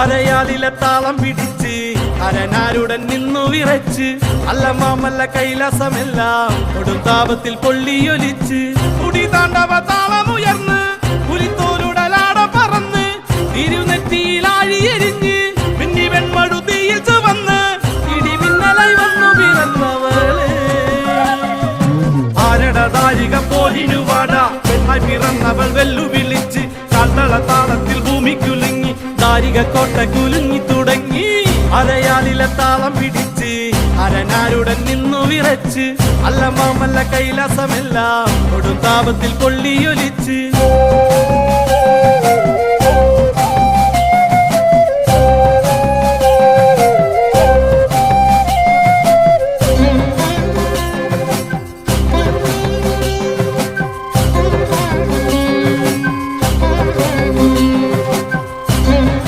അരയാലിലെ താളം പിടിച്ച് അരനാരുടൻ നിന്നു വിറച്ച്. അല്ല മാമല്ല കൈലാസമെല്ലാം കൊടുങ്കാപത്തിൽ പൊള്ളിയൊലിച്ച്. കുടി താണ്ടവ താളമുയർന്ന് പുലിത്തോലുടലാട പറന്ന് തിരുനെറ്റിയിൽ ആഴിയെരിഞ്ഞ് മിന്നി വെൺമടുതിയിൽ ചുവന്ന് ഇടിമിന്നലായി വന്നു പിറന്നവളെ. ആരടതാരിക പോലിനുവാട പെണ്ണായി പിറന്നവൾ വെല്ലുവിളിച്ച് കാട്ടള താളത്തിൽ ഭൂമി കുലുങ്ങി കോട്ട കുലുങ്ങി തുടങ്ങി അരയാലിലെ താളം പിടിച്ച് അരനാരുടൻ നിന്നു വിറച്ച് അല്ല മാമല്ല കൈലാസമെല്ലാം കൊടുങ്കാപത്തിൽ പൊള്ളിയൊലിച്ച്